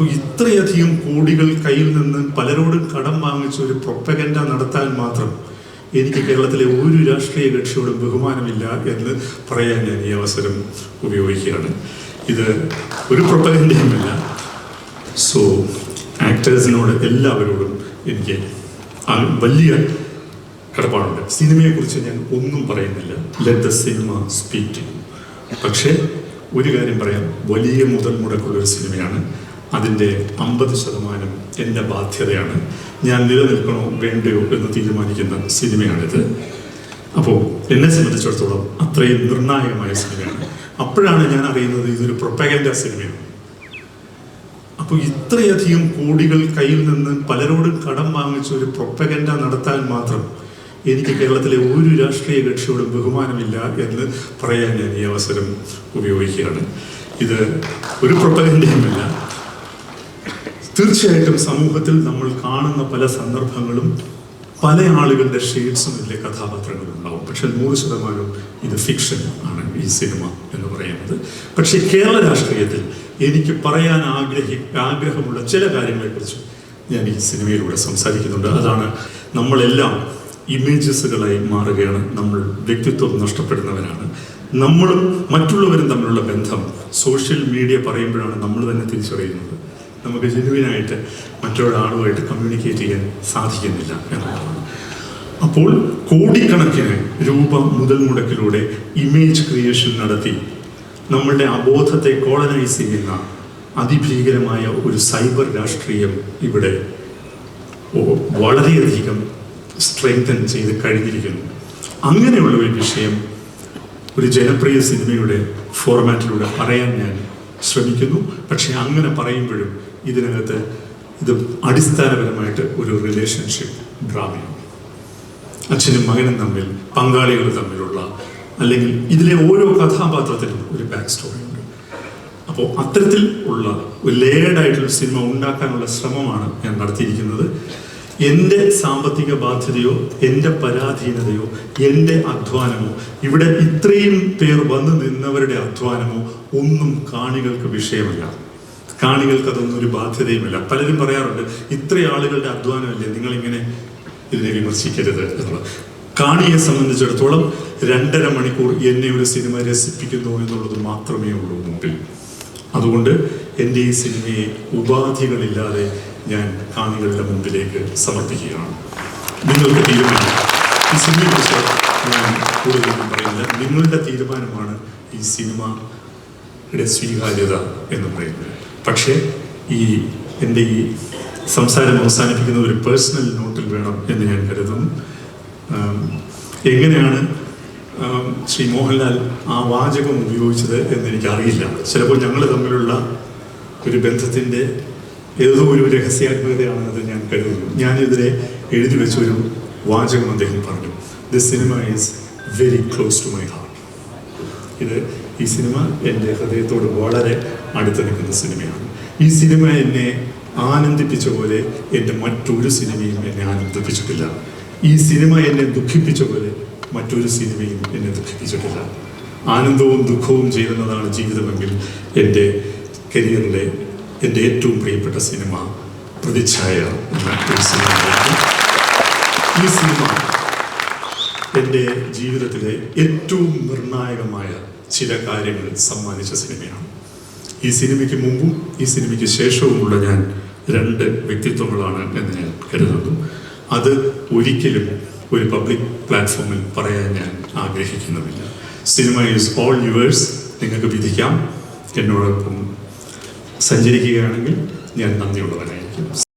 അപ്പോൾ ഇത്രയധികം കോടികൾ കയ്യിൽ നിന്ന് പലരോടും കടം വാങ്ങിച്ച ഒരു പ്രൊപ്പഗൻഡ നടത്താൻ മാത്രം എനിക്ക് കേരളത്തിലെ ഒരു രാഷ്ട്രീയ കക്ഷിയോടും ബഹുമാനമില്ല എന്ന് പറയാൻ ഞാൻ ഈ അവസരം ഉപയോഗിക്കുകയാണ്. ഇത് ഒരു പ്രൊപ്പഗൻഡയുമല്ല. സോ ആക്ടേഴ്സിനോട് എല്ലാവരോടും എനിക്ക് വലിയ കടപ്പാടുണ്ട്. സിനിമയെക്കുറിച്ച് ഞാൻ ഒന്നും പറയുന്നില്ല. ലെറ്റ് ദ സിനിമ സ്പീക്ക് പക്ഷേ ഒരു കാര്യം പറയാം. വലിയ മുതൽ മുടക്കുള്ള ഒരു സിനിമയാണ് അതിന്റെ അമ്പത് ശതമാനം എന്റെ ബാധ്യതയാണ്. ഞാൻ നിലനിൽക്കണോ വേണ്ടയോ എന്ന് തീരുമാനിക്കുന്ന സിനിമയാണിത്. അപ്പോൾ എന്നെ സംബന്ധിച്ചിടത്തോളം അത്രയും നിർണായകമായ സിനിമയാണ്. അപ്പോഴാണ് ഞാൻ അറിയുന്നത് ഇതൊരു പ്രൊപ്പഗൻഡ സിനിമയാണ്. അപ്പോൾ ഇത്രയധികം കോടികൾ കയ്യിൽ നിന്ന് പലരോടും കടം വാങ്ങിച്ച ഒരു പ്രൊപ്പഗൻഡ നടത്താൻ മാത്രം എനിക്ക് കേരളത്തിലെ ഒരു രാഷ്ട്രീയ കക്ഷിയോടും ബഹുമാനമില്ല എന്ന് പറയാൻ ഞാൻ ഈ അവസരം ഉപയോഗിക്കുകയാണ്. ഇത് ഒരു പ്രൊപ്പഗൻഡയുമല്ല തീർച്ചയായിട്ടും സമൂഹത്തിൽ നമ്മൾ കാണുന്ന പല സന്ദർഭങ്ങളും പല ആളുകളുടെ ഷെയ്ഡ്സും ഇതിലെ കഥാപാത്രങ്ങളും ഉണ്ടാവും. പക്ഷെ നൂറ് ശതമാനവും ഇത് ഫിക്ഷൻ ആണ് ഈ സിനിമ എന്ന് പറയുന്നത്. പക്ഷേ കേരള രാഷ്ട്രീയത്തിൽ എനിക്ക് പറയാൻ ആഗ്രഹി ആഗ്രഹമുള്ള ചില കാര്യങ്ങളെക്കുറിച്ച് ഞാൻ ഈ സിനിമയിലൂടെ സംസാരിക്കുന്നുണ്ട്. അതാണ് നമ്മളെല്ലാം ഇമേജസുകളായി മാറുകയാണ്. നമ്മൾ വ്യക്തിത്വം നഷ്ടപ്പെടുന്നവരാണ്. നമ്മളും മറ്റുള്ളവരും തമ്മിലുള്ള ബന്ധം സോഷ്യൽ മീഡിയ പറയുമ്പോഴാണ് നമ്മൾ തന്നെ തിരിച്ചറിയുന്നത്. നമുക്ക് ജെനുവിനായിട്ട് മറ്റൊരാളുമായിട്ട് കമ്മ്യൂണിക്കേറ്റ് ചെയ്യാൻ സാധിക്കുന്നില്ല എന്നുള്ളതാണ്. അപ്പോൾ കോടിക്കണക്കിന് രൂപ മുതൽ മുടക്കിലൂടെ ഇമേജ് ക്രിയേഷൻ നടത്തി നമ്മളുടെ അബോധത്തെ കോളനൈസ് ചെയ്യുന്ന അതിഭീകരമായ ഒരു സൈബർ രാഷ്ട്രീയം ഇവിടെ വളരെയധികം സ്ട്രെങ്തൻ ചെയ്ത് കഴിഞ്ഞിരിക്കുന്നു. അങ്ങനെയുള്ള ഒരു വിഷയം ഒരു ജനപ്രിയ സിനിമയുടെ ഫോർമാറ്റിലൂടെ പറയാൻ ഞാൻ ശ്രമിക്കുന്നു. പക്ഷെ അങ്ങനെ പറയുമ്പോഴും ഇതിനകത്ത് ഇത് അടിസ്ഥാനപരമായിട്ട് ഒരു റിലേഷൻഷിപ്പ് ഡ്രാമയാണ് അച്ഛനും മകനും തമ്മിൽ പങ്കാളികൾ തമ്മിലുള്ള അല്ലെങ്കിൽ ഇതിലെ ഓരോ കഥാപാത്രത്തിനും ഒരു ബാക്ക് സ്റ്റോറി ഉണ്ട്. അപ്പോൾ അത്തരത്തിൽ ഉള്ള ഒരു ലേയർഡ് ആയിട്ടുള്ള സിനിമ ഉണ്ടാക്കാനുള്ള ശ്രമമാണ് ഞാൻ നടത്തിയിരിക്കുന്നത്. എന്റെ സാമ്പത്തിക ബാധ്യതയോ എന്റെ പരാധീനതയോ എന്റെ അധ്വാനമോ ഇവിടെ ഇത്രയും പേർ വന്നു നിന്നവരുടെ അധ്വാനമോ ഒന്നും കാണികൾക്ക് വിഷയമല്ല. കാണികൾക്ക് അതൊന്നും ഒരു ബാധ്യതയുമില്ല. പലരും പറയാറുണ്ട് ഇത്ര ആളുകളുടെ അധ്വാനമല്ലേ നിങ്ങളിങ്ങനെ ഇതിനെ വിമർശിക്കരുത് എന്നുള്ളത്. കാണിയെ സംബന്ധിച്ചിടത്തോളം രണ്ടര മണിക്കൂർ എന്നെ ഒരു സിനിമ രസിപ്പിക്കുന്നു എന്നുള്ളത് മാത്രമേ ഉള്ളൂ മുമ്പിൽ. അതുകൊണ്ട് എന്റെ ഈ സിനിമയെ ഉപാധികളില്ലാതെ ഞാൻ കാണികളുടെ മുമ്പിലേക്ക് സമർപ്പിക്കുകയാണ്. നിങ്ങൾക്ക് തീരുമാനം. ഈ സിനിമയെക്കുറിച്ച് ഞാൻ കൂടുതലൊന്നും പറയുന്നില്ല. നിങ്ങളുടെ തീരുമാനമാണ് ഈ സിനിമയുടെ സ്വീകാര്യത എന്ന് പറയുന്നത്. പക്ഷേ ഈ എന്റെ ഈ സംസാരം അവസാനിപ്പിക്കുന്ന ഒരു പേഴ്സണൽ നോട്ടിൽ വേണം എന്ന് ഞാൻ കരുതുന്നു. എങ്ങനെയാണ് ശ്രീ മോഹൻലാൽ ആ വാചകം ഉപയോഗിച്ചത് എന്ന് എനിക്കറിയില്ല ചിലപ്പോൾ ഞങ്ങൾ തമ്മിലുള്ള ഒരു ബന്ധത്തിന്റെ ഏതോ ഒരു രഹസ്യാത്മകതയാണെന്നത് ഞാൻ കരുതുന്നു. ഞാനിതിനെ എഴുതി വെച്ച ഒരു വാചകം അദ്ദേഹം പറഞ്ഞു. The cinema is very close to my heart ഇത് ഈ സിനിമ എന്റെ ഹൃദയത്തോട് വളരെ അടുത്ത് നിൽക്കുന്ന സിനിമയാണ്. ഈ സിനിമ എന്നെ ആനന്ദിപ്പിച്ച പോലെ എന്റെ മറ്റൊരു സിനിമയും എന്നെ ആനന്ദിപ്പിച്ചിട്ടില്ല. ഈ സിനിമ എന്നെ ദുഃഖിപ്പിച്ച പോലെ മറ്റൊരു സിനിമയും എന്നെ ദുഃഖിപ്പിച്ചിട്ടില്ല. ആനന്ദവും ദുഃഖവും ചെയ്യുന്നതാണ് ജീവിതമെങ്കിൽ എന്റെ കരിയറിലെ എന്റെ ഏറ്റവും പ്രിയപ്പെട്ട സിനിമ പ്രതിച്ഛായ എന്ന സിനിമയായിരുന്നു ഈ സിനിമ എന്റെ ജീവിതത്തിലെ ഏറ്റവും നിർണായകമായ ചില കാര്യങ്ങൾ സമ്മാനിച്ച സിനിമയാണ്. ഈ സിനിമയ്ക്ക് മുമ്പും ഈ സിനിമയ്ക്ക് ശേഷവുമുള്ള ഞാൻ രണ്ട് വ്യക്തിത്വങ്ങളാണ് എന്ന് ഞാൻ കരുതുന്നു. അത് ഒരിക്കലും ഒരു പബ്ലിക് പ്ലാറ്റ്ഫോമിൽ പറയാൻ ഞാൻ ആഗ്രഹിക്കുന്നുമില്ല. Cinema is all yours. നിങ്ങൾക്ക് വിധിക്കാം. എന്നോടൊപ്പം സഞ്ചരിക്കുകയാണെങ്കിൽ ഞാൻ നന്ദിയുള്ളവനായിരിക്കും.